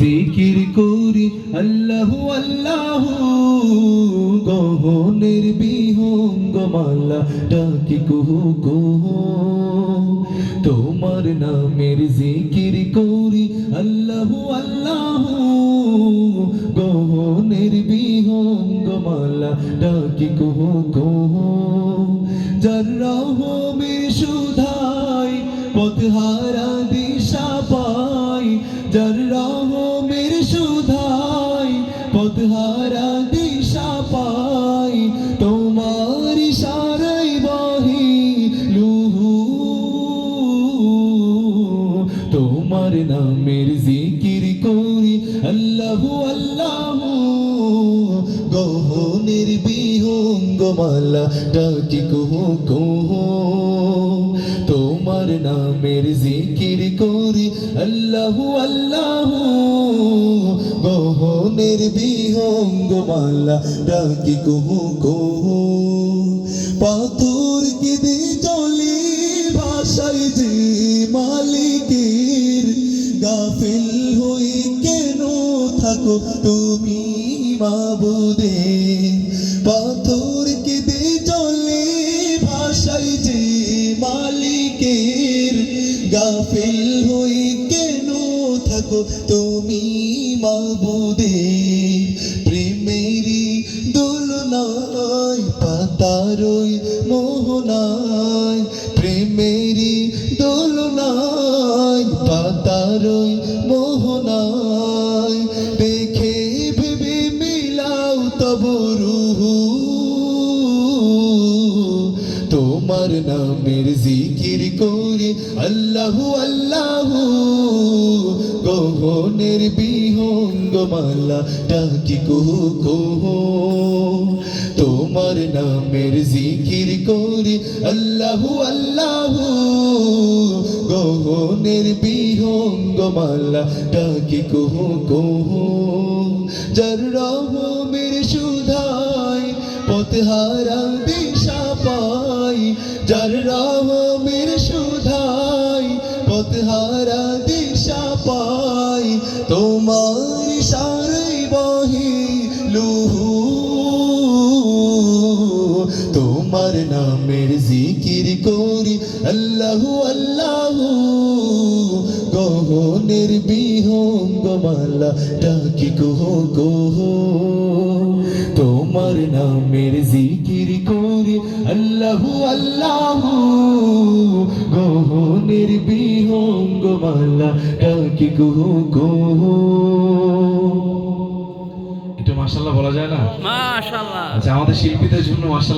জিকির করি আল্লাহ আল্লাহ, গহনের বিহঙ্গ মালা ডাকি কুহু কুহু। তোমার নামের জিকির করি আল্লাহ আল্লাহ, গহনের বিহঙ্গ মালা ডাকি কুহু কুহু। যার রহমের সুধাই, পথহারা দিশা পাই, যার সুধাই পথহারা দিশা পাই, তোমার সারাই বাহি লুহু। তোমার নামের জিকির করি, আল্লাহ আল্লাহ। গহনের বিহঙ্গ মালা ডাকি কুহু কুহু। তোমার নামের জিকির করি, আল্লাহ আল্লাহ। গহনের বিহঙ্গ মালা ডাকি কুহু কুহু পাথর কেঁদে চলে ভাষায় যে মালিকের গাফিল হয়ে কেন থাকো তুমি মাবুদে? পাথর কেঁদে চলে ভাষায় যে মালিকের গাফিল হয়ে তুমি মাবুদে প্রেমেরি দোলনায় পাতারই মোহনায়। প্রেমেরি দোলনায় পাতারই মোহনায়। তোমার নামের জিকির করি আল্লাহু আল্লাহু গহনের বিহঙ্গ মালা ডাকি কুহু কুহু তোমার নামের জিকির করি আল্লাহু আল্লাহু গহনের বিহঙ্গ মালা ডাকি কুহু কুহু যার রহমের সুধাই পথহারা যার রহমের সুধাই, পথহারা দিশা পাই। তোমার সারাই বহি লুহু। তোমার নামের জিকির করি আল্লাহ আল্লাহ। গহনের বিহঙ্গ মালা ডাকি কুহ কুহ তোমার নামের জিকির করি আল্লাহ আল্লাহ গহনের বিহঙ্গ মালা ডাকি কুহ কুহ একটু মাশাল্লাহ বলা যায় না? মাশাল্লাহ আচ্ছা আমাদের শিল্পীদের জন্য মাসাল্লাহ